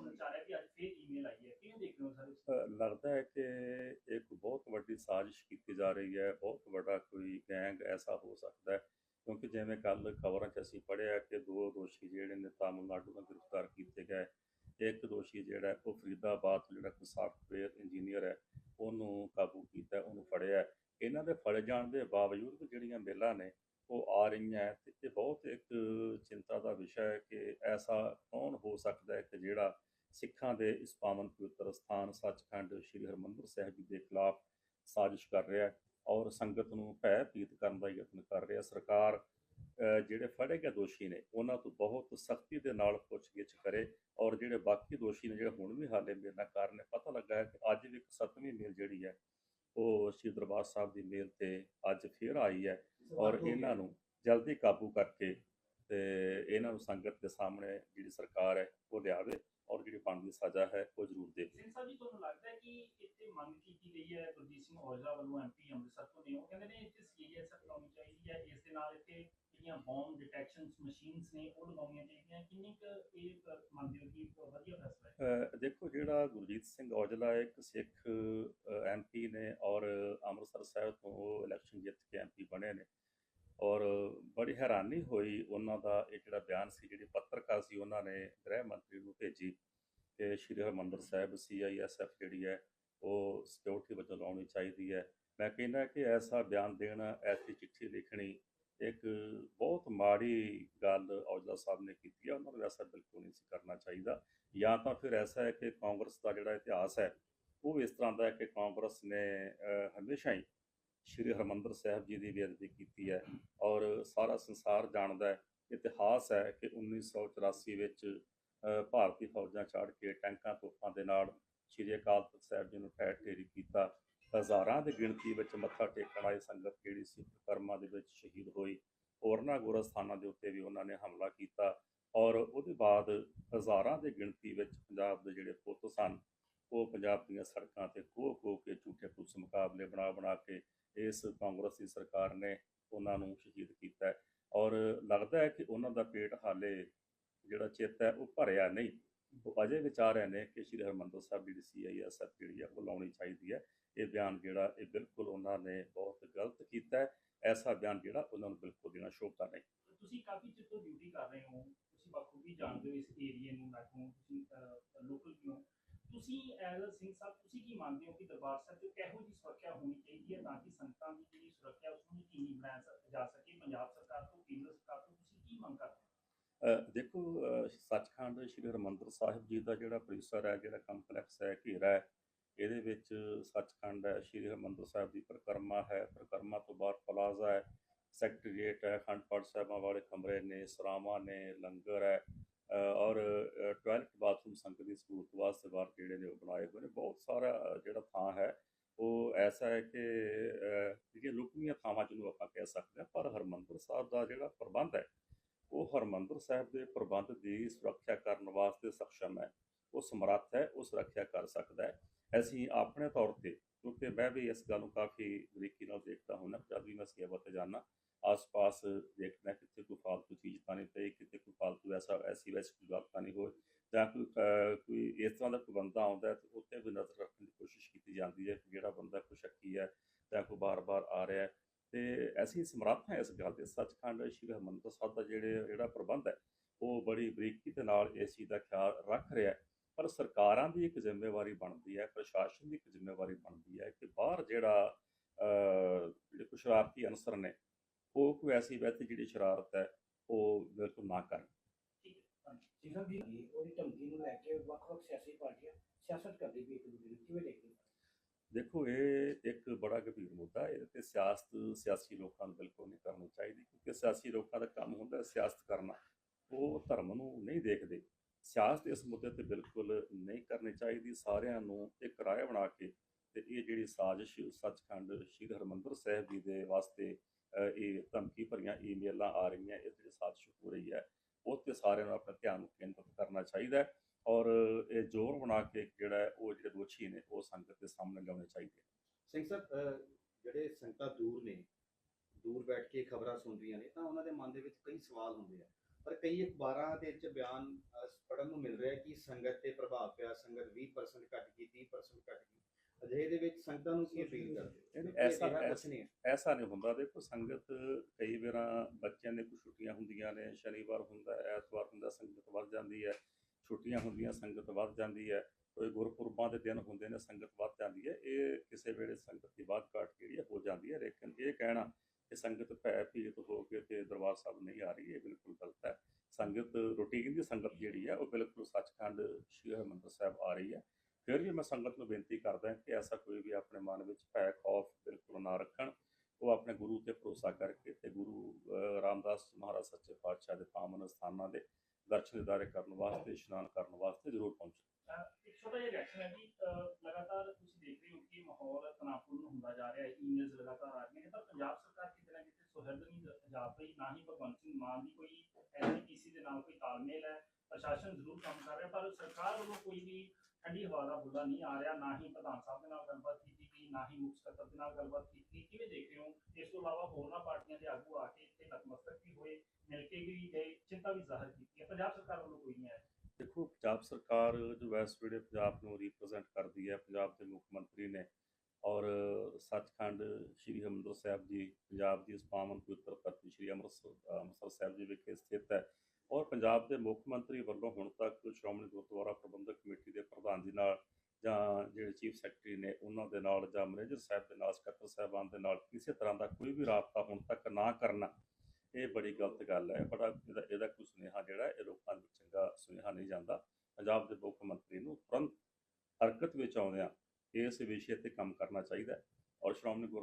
ਸੁਣਨ ਚ ਆ ਰਿਹਾ ਕਿ ਅੱਜ ਫੇਰ ਈਮੇਲ ਆਈ ਹੈ। ਕਿਵੇਂ ਦੇਖ ਰਹੇ ਹੋ ਸਰ? ਲੱਗਦਾ ਹੈ ਕਿ ਇੱਕ ਬਹੁਤ ਵੱਡੀ ਸਾਜ਼ਿਸ਼ ਕੀਤੀ ਜਾ ਰਹੀ ਹੈ। ਬਹੁਤ ਵੱਡਾ ਕੋਈ ਗੈਂਗ ਐਸਾ ਹੋ ਸਕਦਾ ਹੈ। ਕਿਉਂਕਿ ਜਿਵੇਂ ਕੱਲ ਖਬਰਾਂ 'ਚ ਅਸੀਂ ਪੜ੍ਹਿਆ ਕਿ ਦੋ ਦੋਸ਼ੀ ਜਿਹੜੇ ਨੇ ਤਾਮਿਲਨਾਡੂ ਤੋਂ ਗ੍ਰਿਫਤਾਰ ਕੀਤੇ ਗਏ। ਇੱਕ ਦੋਸ਼ੀ ਜਿਹੜਾ ਉਹ ਫਰੀਦਾਬਾਦ ਤੋਂ ਜਿਹੜਾ ਸਾਫਟਵੇਅਰ ਇੰਜੀਨੀਅਰ ਹੈ, ਉਹਨੂੰ ਕਾਬੂ ਕੀਤਾ, ਉਹਨੂੰ ਫੜਿਆ ਇਹਨਾਂ ਦੇ ਫੜੇ ਜਾਣ ਦੇ ਬਾਵਜੂਦ ਵੀ ਜਿਹੜੀਆਂ ਮੇਲਾਂ ਨੇ ਉਹ ਆ ਰਹੀਆਂ ਹੈ ਤੇ ਇਹ ਬਹੁਤ ਇੱਕ ਚਿੰਤਾ ਦਾ ਵਿਸ਼ਾ ਹੈ ਕਿ ਐਸਾ ਕੌਣ ਹੋ ਸਕਦਾ ਹੈ ਕਿ ਜਿਹੜਾ ਸਿੱਖਾਂ ਦੇ ਇਸ ਪਾਵਨ ਪਵਿੱਤਰ ਸਥਾਨ ਸੱਚਖੰਡ ਸ੍ਰੀ ਹਰਿਮੰਦਰ ਸਾਹਿਬ ਜੀ ਦੇ ਖਿਲਾਫ ਸਾਜ਼ਿਸ਼ ਕਰ ਰਿਹਾ ਹੈ ਔਰ ਸੰਗਤ ਨੂੰ ਭੈ ਭੀਤ ਕਰਨ ਦਾ ਯਤਨ ਕਰ ਰਿਹਾ ਸਰਕਾਰ ਜਿਹੜੇ ਫੜੇ ਗਏ ਦੋਸ਼ੀ ਨੇ, ਉਹਨਾਂ ਤੋਂ ਬਹੁਤ ਸਖਤੀ ਦੇ ਨਾਲ ਪੁੱਛਗਿੱਛ ਕਰੇ ਔਰ ਜਿਹੜੇ ਬਾਕੀ ਦੋਸ਼ੀ ਨੇ, ਜਿਹੜੇ ਹੁਣ ਵੀ ਹਾਲੇ ਮੇਲਾਂ ਕਾਰਨ ਪਤਾ ਲੱਗਾ ਹੈ ਕਿ ਅੱਜ ਵੀ ਇੱਕ ਸੱਤਵੀਂ ਮੇਲ ਜਿਹੜੀ ਹੈ ਉਹ ਸ਼੍ਰੀ ਦਰਬਾਰ ਸਾਹਿਬ ਦੀ ਮੇਲ ਤੇ ਅੱਜ ਫੇਰ ਆਈ ਹੈ ਔਰ ਇਹਨਾਂ ਨੂੰ ਜਲਦੀ ਕਾਬੂ ਕਰਕੇ ਤੇ ਇਹਨਾਂ ਨੂੰ ਸੰਗਤ ਦੇ ਸਾਹਮਣੇ ਜਿਹੜੀ ਸਰਕਾਰ ਹੈ ਉਹ ਲਿਆਵੇ ਔਰ ਜਿਹੜੀ ਬਣਦੀ ਸਜ਼ਾ ਹੈ ਉਹ ਜ਼ਰੂਰ ਦੇਵੇ। ਸਿੰਘ ਸਾਹਿਬ ਜੀ ਤੁਹਾਨੂੰ ਲੱਗਦਾ ਹੈ ਕਿ ਇੱਥੇ ਮੰਗ ਕੀਤੀ ਗਈ ਹੈ ਗੁਰਜੀਤ ਸਿੰਘ ਔਜਲਾ ਵੱਲੋਂ ਐਮਪੀ ਅੰਮ੍ਰਿਤਸਰ ਤੋਂ ਨੇ? ਉਹ ਕਹਿੰਦੇ ਨੇ ਇੱਥੇ ਸੀਐਸਐਫ ਲਾਉਣੀ ਚਾਹੀਦੀ ਹੈ ਇਸ ਦੇ ਨਾਲ ਇੱਥੇ ਜਿਹੜੀਆਂ ਬੌਂਬ ਡਿਟੈਕਸ਼ਨ ਮਸ਼ੀਨਸ ਨੇ, ਉਹ ਲਗਾਉਣੀਆਂ ਚਾਹੀਦੀਆਂ। ਕਿੰਨੀ ਕੁ ਇਹ ਮੰਨਦੇ ਹੋ ਕਿ ਵਧੀਆ ਫੈਸਲਾ ਹੈ? ਦੇਖੋ, ਜਿਹੜਾ ਗੁਰਜੀਤ ਸਿੰਘ ਔਜਲਾ ਇੱਕ ਸਿੱਖ ਐਮਪੀ ਨੇ ਔਰ ਅੰਮ੍ਰਿਤਸਰ ਸਾਹਿਬ ਤੋਂ ਉਹ ਇਲੈਕਸ਼ਨ ਜਿੱਤ ਕੇ ਐਮਪੀ ਬਣੇ ਨੇ। ਔਰ ਬੜੀ ਹੈਰਾਨੀ ਹੋਈ ਉਹਨਾਂ ਦਾ, ਇਹ ਜਿਹੜਾ ਬਿਆਨ ਸੀ, ਜਿਹੜੀ ਪੱਤਰਕਾਰ ਸੀ, ਉਹਨਾਂ ਨੇ ਗ੍ਰਹਿ ਮੰਤਰੀ ਨੂੰ ਭੇਜੀ ਕਿ ਸ਼੍ਰੀ ਹਰਿਮੰਦਰ ਸਾਹਿਬ ਸੀਆਈਐਸਐਫ ਜਿਹੜੀ ਹੈ, ਉਹ ਸਿਕਿਉਰਿਟੀ ਵਜੋਂ ਲਾਉਣੀ ਚਾਹੀਦੀ ਹੈ। ਮੈਂ ਕਹਿੰਦਾ ਕਿ ਐਸਾ ਬਿਆਨ ਦੇਣਾ, ਐਸੀ ਚਿੱਠੀ ਲਿਖਣੀ ਇੱਕ ਬਹੁਤ ਮਾੜੀ ਗੱਲ ਔਜਲਾ ਸਾਹਿਬ ਨੇ ਕੀਤੀ ਹੈ ਉਹਨਾਂ ਨੂੰ ਐਸਾ ਬਿਲਕੁਲ ਨਹੀਂ ਸੀ ਕਰਨਾ ਚਾਹੀਦਾ। ਜਾਂ ਤਾਂ ਫਿਰ ਐਸਾ ਹੈ ਕਿ ਕਾਂਗਰਸ ਦਾ ਜਿਹੜਾ ਇਤਿਹਾਸ ਹੈ, ਉਹ ਇਸ ਤਰ੍ਹਾਂ ਦਾ ਹੈ ਕਿ ਕਾਂਗਰਸ ਨੇ ਹਮੇਸ਼ਾ ਹੀ ਸ਼੍ਰੀ ਹਰਿਮੰਦਰ ਸਾਹਿਬ ਜੀ ਦੀ ਬੇਅਦਬੀ ਕੀਤੀ ਹੈ ਔਰ ਸਾਰਾ ਸੰਸਾਰ ਜਾਣਦਾ ਹੈ, ਇਤਿਹਾਸ ਹੈ ਕਿ 1984 ਵਿੱਚ ਭਾਰਤੀ ਫੌਜਾਂ ਚੜ੍ਹ ਕੇ ਟੈਂਕਾਂ ਤੋਪਾਂ ਦੇ ਨਾਲ ਸ਼੍ਰੀ ਅਕਾਲ ਤਖਤ ਸਾਹਿਬ ਜੀ ਨੂੰ ਠਹਿਰ ਠੇਰੀ ਕੀਤਾ। ਹਜ਼ਾਰਾਂ ਦੀ ਗਿਣਤੀ ਵਿੱਚ ਮੱਥਾ ਟੇਕਣ ਆਈ ਸੰਗਤ ਜਿਹੜੀ ਸੀ, ਕਰਮਾਂ ਦੇ ਵਿੱਚ ਸ਼ਹੀਦ ਹੋਈ। ਹੋਰਨਾਂ ਗੁਰੂ ਸਥਾਨਾਂ ਦੇ ਉੱਤੇ ਵੀ ਉਹਨਾਂ ਨੇ ਹਮਲਾ ਕੀਤਾ ਔਰ ਉਹਦੇ ਬਾਅਦ ਹਜ਼ਾਰਾਂ ਦੀ ਗਿਣਤੀ ਵਿੱਚ ਪੰਜਾਬ ਦੇ ਜਿਹੜੇ ਪੁੱਤ ਸਨ, ਉਹ ਪੰਜਾਬ ਦੀਆਂ ਸੜਕਾਂ ਤੇ ਖੋ ਖੋ ਕੇ ਝੂਠੇ ਪੁਲਿਸ ਮੁਕਾਬਲੇ ਬਣਾ ਬਣਾ ਕੇ ਇਸ ਕਾਂਗਰਸੀ ਸਰਕਾਰ ਨੇ ਉਹਨਾਂ ਨੂੰ ਸ਼ਹੀਦ ਕੀਤਾ ਔਰ ਲੱਗਦਾ ਹੈ ਕਿ ਉਹਨਾਂ ਦਾ ਪੇਟ ਹਾਲੇ ਜਿਹੜਾ ਚਿੱਤ ਹੈ ਉਹ ਭਰਿਆ ਨਹੀਂ। ਅਜੇ ਵਿਚਾਰ ਰਹੇ ਨੇ ਕਿ ਸ਼੍ਰੀ ਹਰਿਮੰਦਰ ਸਾਹਿਬ ਜਿਹੜੀ ਸੀਆਈਐਸਐਫ ਜਿਹੜੀ ਹੈ ਉਹ ਲਾਉਣੀ ਚਾਹੀਦੀ ਹੈ। ਇਹ ਬਿਆਨ ਜਿਹੜਾ, ਇਹ ਬਿਲਕੁਲ ਉਹਨਾਂ ਨੇ ਬਹੁਤ ਗਲਤ ਕੀਤਾ ਹੈ। ਐਸਾ ਬਿਆਨ ਜਿਹੜਾ ਉਹਨਾਂ ਨੂੰ ਬਿਲਕੁਲ ਦੇਣਾ ਸ਼ੋਭਾ ਨਹੀਂ। ਤੁਸੀਂ ਕਾਫੀ ਚਿਰ ਤੋਂ ਡਿਊਟੀ ਕਰ ਰਹੇ ਹੋ। ਤੁਸੀਂ ਬਖੂਬੀ ਜਾਣਦੇ ਹੋ ਇਸ ਏਰੀਏ ਨੂੰ ਮੈਥੋਂ ਤੁਸੀਂ ਲੋਕਲ ਵੀ ਹੋ ਤੁਸੀਂ ਐਜ਼ ਅ ਸਿੰਘ ਸਾਹਿਬ, ਤੁਸੀਂ ਕੀ ਮੰਨਦੇ ਹੋ ਕਿ ਦਰਬਾਰ ਸਾਹਿਬ 'ਚ ਕਿਹੋ ਜਿਹੀ ਸੁਰੱਖਿਆ ਹੋਣੀ ਚਾਹੀਦੀ ਹੈ ਤਾਂ ਕਿ ਸੰਗਤਾਂ ਦੀ ਜਿਹੜੀ ਸੁਰੱਖਿਆ, ਉਸ ਨੂੰ ਯਕੀਨੀ ਬਣਾਇਆ ਜਾ ਸਕੇ? ਪੰਜਾਬ ਸਰਕਾਰ ਤੋਂ, ਕੇਂਦਰ ਸਰਕਾਰ ਤੋਂ ਤੁਸੀਂ ਕੀ ਮੰਗ ਕਰਦੇ ਹੋ? ਦੇਖੋ ਸੱਚਖੰਡ ਸ਼੍ਰੀ ਹਰਿਮੰਦਰ ਸਾਹਿਬ ਜੀ ਦਾ ਜਿਹੜਾ ਪਰਿਸਰ ਹੈ ਜਿਹੜਾ ਕੰਪਲੈਕਸ ਹੈ ਘੇਰਾ ਹੈ ਇਹਦੇ ਵਿੱਚ ਸੱਚਖੰਡ ਹੈ ਸ਼੍ਰੀ ਹਰਿਮੰਦਰ ਸਾਹਿਬ ਦੀ ਪਰਿਕਰਮਾ ਹੈ ਪਰਿਕਰਮਾ ਤੋਂ ਬਾਅਦ ਪਲਾਜ਼ਾ ਹੈ ਸੈਕਟਰੀਏਟ ਹੈ ਅਖੰਡ ਪਾਠ ਸਾਹਿਬਾਂ ਵਾਲੇ ਕਮਰੇ ਨੇ ਸਰਾਵਾਂ ਨੇ ਲੰਗਰ ਹੈ ਔਰ ਟਾਇਲਟ ਬਾਥਰੂਮ ਸੰਗਤ ਦੀ ਸਹੂਲਤ ਵਾਸਤੇ ਬਾਹਰ ਜਿਹੜੇ ਨੇ ਉਹ ਬਣਾਏ ਹੋਏ ਨੇ ਬਹੁਤ ਸਾਰਾ ਜਿਹੜਾ ਥਾਂ ਹੈ ਉਹ ਐਸਾ ਹੈ ਕਿ ਅ, ਜਿਹੜੀਆਂ ਲੁਕਮੀਆਂ ਥਾਵਾਂ ਜਿਹਨੂੰ ਆਪਾਂ ਕਹਿ ਸਕਦੇ ਹਾਂ ਪਰ ਹਰਿਮੰਦਰ ਸਾਹਿਬ ਦਾ ਜਿਹੜਾ ਪ੍ਰਬੰਧ ਹੈ ਉਹ ਹਰਮੰਦਰ ਸਾਹਿਬ ਦੇ ਪ੍ਰਬੰਧ ਦੀ ਸੁਰੱਖਿਆ ਕਰਨ ਵਾਸਤੇ ਸક્ષਮ ਹੈ। ਉਹ ਸਮਰੱਥ ਹੈ, ਉਹ ਸੁਰੱਖਿਆ ਕਰ ਸਕਦਾ ਹੈ। ਅਸੀਂ ਆਪਣੇ ਤੌਰ ਤੇ, ਕਿਉਂਕਿ ਮੈਂ ਵੀ ਇਸ ਗੱਲ ਨੂੰ ਕਾਫੀ ਬਰੀਕੀ ਨਾਲ ਦੇਖਦਾ ਹੁੰਦਾ, ਜਦ ਵੀ ਮੈਂ ਸੇਵਾ ਤੇ ਜਾਣਾ ਆਸ-ਪਾਸ ਦੇਖਣਾ ਕਿਤੇ ਕੋਈ ਫਾਲਤੂ ਚੀਜ਼ ਤਾਂ ਨਹੀਂ ਪਈ ਕਿਤੇ ਕੋਈ ਫਾਲਤੂ ਐਸਾ, ਐਸੀ ਵੈਸੀ ਕੋਈ ਗੱਲ ਤਾਂ ਨਹੀਂ ਹੋਈ, ਜਾਂ ਕੋਈ ਕੋਈ ਇਸ ਤਰ੍ਹਾਂ ਦਾ ਕੋਈ ਬੰਦਾ ਆਉਂਦਾ ਹੈ, ਤੇ ਉੱਤੇ ਵੀ ਨਜ਼ਰ ਰੱਖਣ ਦੀ ਕੋਸ਼ਿਸ਼ ਕੀਤੀ ਜਾਂਦੀ ਹੈ ਕਿ ਜਿਹੜਾ ਬੰਦਾ ਕੋਈ ਸ਼ੱਕੀ ਹੈ ਜਾਂ ਕੋਈ ਬਾਰ-ਬਾਰ ਆ ਰਿਹਾ ਹੈ ਤੇ ਅਸੀਂ ਸਮਰੱਥ ਹਾਂ ਇਸ ਗੱਲ 'ਤੇ। ਸੱਚਖੰਡ ਸ਼੍ਰੀ ਹਰਿਮੰਦਰ ਸਾਹਿਬ ਦਾ ਜਿਹੜੇ ਜਿਹੜਾ ਪ੍ਰਬੰਧ ਹੈ ਉਹ ਬੜੀ ਬਰੀਕੀ ਦੇ ਨਾਲ ਇਸ ਚੀਜ਼ ਦਾ ਖਿਆਲ ਰੱਖ ਰਿਹਾ ਹੈ। ਪਰ ਸਰਕਾਰਾਂ ਦੀ ਇੱਕ ਜ਼ਿੰਮੇਵਾਰੀ ਬਣਦੀ ਹੈ ਪ੍ਰਸ਼ਾਸਨ ਦੀ ਇੱਕ ਜ਼ਿੰਮੇਵਾਰੀ ਬਣਦੀ ਹੈ ਕਿ ਬਾਹਰ ਜਿਹੜਾ ਅਹ, ਜਿਹੜੇ ਕੁਝ ਸ਼ਰਾਰਤੀ ਅਨਸਰ ਨੇ ਉਹ ਕੋਈ ਐਸੀ ਵੈਸੇ ਜਿਹੜੀ ਸ਼ਰਾਰਤ ਹੈ ਉਹ ਬਿਲਕੁਲ ਨਾ ਕਰਨ। ਠੀਕ ਹੈ। ਧੰਨਵਾਦ। ਉਹਦੀ ਧਮਕੀ ਨੂੰ ਲੈ ਕੇ ਵੱਖ-ਵੱਖ ਸਿਆਸੀ ਪਾਰਟੀਆਂ ਸਿਆਸਤ ਕਰਦੀ ਵੀ ਇੱਕ ਦੂਜੇ ਨੂੰ ਕਿਵੇਂ ਦੇਖਦੇ ਦੇਖੋ, ਇਹ ਇੱਕ ਬੜਾ ਗੰਭੀਰ ਮੁੱਦਾ ਹੈ ਤੇ ਸਿਆਸਤ, ਸਿਆਸੀ ਲੋਕਾਂ ਨੂੰ ਬਿਲਕੁਲ ਨਹੀਂ ਕਰਨੀ ਚਾਹੀਦੀ ਕਿਉਂਕਿ ਸਿਆਸੀ ਲੋਕਾਂ ਦਾ ਕੰਮ ਹੁੰਦਾ ਸਿਆਸਤ ਕਰਨਾ। ਉਹ ਧਰਮ ਨੂੰ ਨਹੀਂ ਦੇਖਦੇ। ਸਿਆਸਤ ਇਸ ਮੁੱਦੇ ਤੇ ਬਿਲਕੁਲ ਨਹੀਂ ਕਰਨੀ ਚਾਹੀਦੀ। ਸਾਰਿਆਂ ਨੂੰ ਇੱਕ ਰਾਏ ਬਣਾ ਕੇ ਤੇ ਇਹ ਜਿਹੜੀ ਸਾਜ਼ਿਸ਼, ਸੱਚਖੰਡ ਸ਼੍ਰੀ ਹਰਿਮੰਦਰ ਸਾਹਿਬ ਜੀ ਦੇ ਵਾਸਤੇ ਇਹ ਧਮਕੀ ਭਰੀਆਂ ਈਮੇਲਾਂ ਆ ਰਹੀਆਂ, ਇਹ ਜਿਹੜੀ ਸਾਜ਼ਿਸ਼ ਹੋ ਰਹੀ ਹੈ, ਉਹ ਤੇ ਸਾਰਿਆਂ ਨੂੰ ਆਪਣਾ ਧਿਆਨ ਕੇਂਦਰਿਤ ਕਰਨਾ ਚਾਹੀਦਾ ਹੈ। ਔਰ ਇਹ ਜ਼ੋਰ ਬਣਾ ਕੇ ਜਿਹੜਾ ਉਹ ਜਿਹੜੇ ਦੋਸ਼ੀ ਨੇ ਉਹ ਸੰਗਤ ਦੇ ਸਾਹਮਣੇ ਲਿਆਉਣੇ ਚਾਹੀਦੇ ਸਿੰਘ ਸਾਹਿਬ ਜਿਹੜੇ ਸੰਗਤਾਂ ਦੂਰ ਨੇ ਦੂਰ ਬੈਠ ਕੇ ਖਬਰਾਂ ਸੁਣ ਰਹੀਆਂ ਨੇ ਤਾਂ ਉਹਨਾਂ ਦੇ ਮਨ ਦੇ ਵਿੱਚ ਕਈ ਸਵਾਲ ਹੁੰਦੇ ਆ। ਪਰ ਕਈ ਅਖਬਾਰਾਂ ਦੇ ਵਿੱਚ ਬਿਆਨ ਅਹ, ਪੜ੍ਹਨ ਨੂੰ ਮਿਲ ਰਿਹਾ ਕਿ ਸੰਗਤ ਤੇ ਪ੍ਰਭਾਵ ਪਿਆ ਸੰਗਤ 20% ਘਟ ਗਈ 30% ਘਟ ਗਈ। ਅਜਿਹੇ ਦੇ ਵਿੱਚ ਸੰਗਤਾਂ ਨੂੰ ਕੀ ਅਪੀਲ ਕਰਦੇ ਐਸਾ- ਐਸਾ- ਨਹੀਂ ਹੈ ਐਸਾ ਨਹੀਂ ਹੁੰਦਾ। ਦੇਖੋ ਸੰਗਤ ਕਈ ਵਾਰਾਂ ਬੱਚਿਆਂ ਦੇ ਕੁਝ ਛੁੱਟੀਆਂ ਹੁੰਦੀਆਂ ਨੇ ਸ਼ਨੀਵਾਰ ਹੁੰਦਾ ਹੈ, ਐਤਵਾਰ ਹੁੰਦਾ ਸੰਗਤ ਵੱਧ ਜਾਂਦੀ ਹੈ। ਛੁੱਟੀਆਂ ਹੁੰਦੀਆਂ, ਸੰਗਤ ਵੱਧ ਜਾਂਦੀ ਹੈ, ਕੋਈ ਗੁਰਪੁਰਬਾਂ ਦੇ ਦਿਨ ਹੁੰਦੇ ਨੇ, ਸੰਗਤ ਵੱਧ ਜਾਂਦੀ ਹੈ, ਇਹ ਕਿਸੇ ਵੇਲੇ ਸੰਗਤ ਦੀ ਵੱਧ ਘਾਟ ਜਿਹੜੀ ਹੈ, ਹੋ ਜਾਂਦੀ ਹੈ, ਲੇਕਿਨ ਇਹ ਕਹਿਣਾ ਕਿ ਸੰਗਤ ਭੈ ਭੀਤ ਹੋ ਕੇ ਤੇ ਦਰਬਾਰ ਸਾਹਿਬ ਨਹੀਂ ਆ ਰਹੀ, ਇਹ ਬਿਲਕੁਲ ਗਲਤ ਹੈ। ਸੰਗਤ ਰੂਟੀਨ ਦੀ ਸੰਗਤ ਜਿਹੜੀ ਹੈ, ਉਹ ਬਿਲਕੁਲ ਸੱਚਖੰਡ ਸ਼੍ਰੀ ਹਰਿਮੰਦਰ ਸਾਹਿਬ ਆ ਰਹੀ ਹੈ। ਫਿਰ ਵੀ ਮੈਂ ਸੰਗਤ ਨੂੰ ਬੇਨਤੀ ਕਰਦਾ ਕਿ ਐਸਾ ਕੋਈ ਵੀ ਆਪਣੇ ਮਨ ਵਿੱਚ ਭੈ ਖੌਫ ਬਿਲਕੁਲ ਨਾ ਰੱਖਣ, ਉਹ ਆਪਣੇ ਗੁਰੂ ਤੇ ਭਰੋਸਾ ਕਰਕੇ ਤੇ ਗੁਰੂ ਰਾਮਦਾਸ ਮਹਾਰਾਜ ਸੱਚੇ ਪਾਤਸ਼ਾਹ ਦੇ ਪਾਵਨ ਸਥਾਨਾਂ ਦੇ ਦਰਸ਼ਨ ਦਿਦਾਰੇ ਕਰਨ ਵਾਸਤੇ, ਇਸ਼ਨਾਨ ਕਰਨ ਵਾਸਤੇ ਜ਼ਰੂਰ ਪਹੁੰਚੋ। ਇੱਕ ਛੋਟਾ ਜਿਹਾ ਰਿਐਕਸ਼ਨ ਹੈ ਜੀ ਲਗਾਤਾਰ ਤੁਸੀਂ ਦੇਖ ਰਹੇ ਹੋ ਕਿ ਮਾਹੌਲ ਤਣਾਅਪੂਰਨ ਹੁੰਦਾ ਜਾ ਰਿਹਾ ਹੈ ਈਮੇਲਸ ਲਗਾਤਾਰ ਆ ਰਹੀਆਂ ਨੇ। ਪਰ ਪੰਜਾਬ ਸਰਕਾਰ ਕਿਤੇ ਨਾ ਕਿਤੇ ਸੁਹਿਰਦ ਜਾਪ ਰਹੀ ਨਾ ਹੀ ਭਗਵੰਤ ਸਿੰਘ ਮਾਨ ਦੀ ਕੋਈ ਐਨਪੀਸੀ ਦੇ ਨਾਲ ਕੋਈ ਤਾਲਮੇਲ ਹੈ, ਪ੍ਰਸ਼ਾਸਨ ਜ਼ਰੂਰ ਕੰਮ ਕਰ ਰਿਹਾ, ਪਰ ਸਰਕਾਰ ਵੱਲੋਂ ਕੋਈ ਵੀ ਠੰਡੀ ਹਵਾ ਦਾ ਬੁੱਲਾ ਨਹੀਂ ਆ ਰਿਹਾ, ਨਾ ਹੀ ਪ੍ਰਧਾਨ ਸਾਹਿਬ ਦੇ ਨਾਲ ਗੱਲਬਾਤ ਕੀਤੀ ਗਈ ਨਾ ਹੀ ਮੁੱਖ ਸਕੱਤਰ ਦੇ ਨਾਲ ਗੱਲਬਾਤ ਕੀਤੀ। ਕਿਵੇਂ ਦੇਖ ਰਹੇ ਹੋ? ਇਸ ਤੋਂ ਇਲਾਵਾ ਹੋਰਨਾਂ ਪਾਰਟੀਆਂ ਦੇ ਆਗੂ ਆ ਕੇ ਇੱਥੇ ਨਤਮਸਤਕ ਵੀ ਹੋਏ, ਮਿਲ ਕੇ ਵੀ ਗਏ, ਚਿੰਤਾ ਵੀ ਜ਼ਾਹਰ ਕੀਤੀ ਹੈ। ਪੰਜਾਬ ਸਰਕਾਰ ਵੱਲੋਂ ਕੋਈ ਨਹੀਂ ਆਇਆ। ਦੇਖੋ, ਪੰਜਾਬ ਸਰਕਾਰ ਜੋ ਇਸ ਵੇਲੇ ਪੰਜਾਬ ਨੂੰ ਰਿਪਰੈਜ਼ੈਂਟ ਕਰਦੀ ਹੈ, ਪੰਜਾਬ ਦੇ ਮੁੱਖ ਮੰਤਰੀ ਨੇ। ਔਰ ਸੱਚਖੰਡ ਸ੍ਰੀ ਹਰਿਮੰਦਰ ਸਾਹਿਬ ਜੀ, ਪੰਜਾਬ ਦੀ ਇਸ ਪਾਵਨ ਪਵਿੱਤਰ ਧਰਤੀ ਸ੍ਰੀ ਅੰਮ੍ਰਿਤਸਰ ਅੰਮ੍ਰਿਤਸਰ ਸਾਹਿਬ ਜੀ ਵਿਖੇ ਸਥਿਤ ਹੈ। ਔਰ ਪੰਜਾਬ ਦੇ ਮੁੱਖ ਮੰਤਰੀ ਵੱਲੋਂ ਹੁਣ ਤੱਕ ਸ਼੍ਰੋਮਣੀ ਗੁਰਦੁਆਰਾ ਪ੍ਰਬੰਧਕ ਕਮੇਟੀ ਦੇ ਪ੍ਰਧਾਨ ਜੀ ਨਾਲ ਜਾਂ ਜਿਹੜੇ ਚੀਫ ਸੈਕਟਰੀ ਨੇ ਉਹਨਾਂ ਦੇ ਨਾਲ ਜਾਂ ਮੈਨੇਜਰ ਸਾਹਿਬ ਦੇ ਨਾਲ, ਸਕੱਤਰ ਸਾਹਿਬਾਨ ਦੇ ਨਾਲ ਕਿਸੇ ਤਰ੍ਹਾਂ ਦਾ ਕੋਈ ਵੀ ਰਾਬਤਾ ਹੁਣ ਤੱਕ ਨਾ ਕਰਨਾ, ਇਹ ਬੜੀ ਗਲਤ ਗੱਲ ਹੈ। ਬੜਾ ਇਹਦਾ ਇਹਦਾ ਕੋਈ ਸੁਨੇਹਾ ਜਿਹੜਾ ਇਹ ਲੋਕਾਂ ਨੂੰ ਚੰਗਾ ਸੁਨੇਹਾ ਨਹੀਂ ਜਾਂਦਾ। ਪੰਜਾਬ ਦੇ ਮੁੱਖ ਮੰਤਰੀ ਨੂੰ ਤੁਰੰਤ ਹਰਕਤ ਵਿੱਚ ਆਉਂਦਿਆਂ ਇਸ ਵਿਸ਼ੇ ਤੇ ਕੰਮ ਕਰਨਾ ਚਾਹੀਦਾ ਔਰ ਸ਼੍ਰੋਮਣੀ ਗੁਰ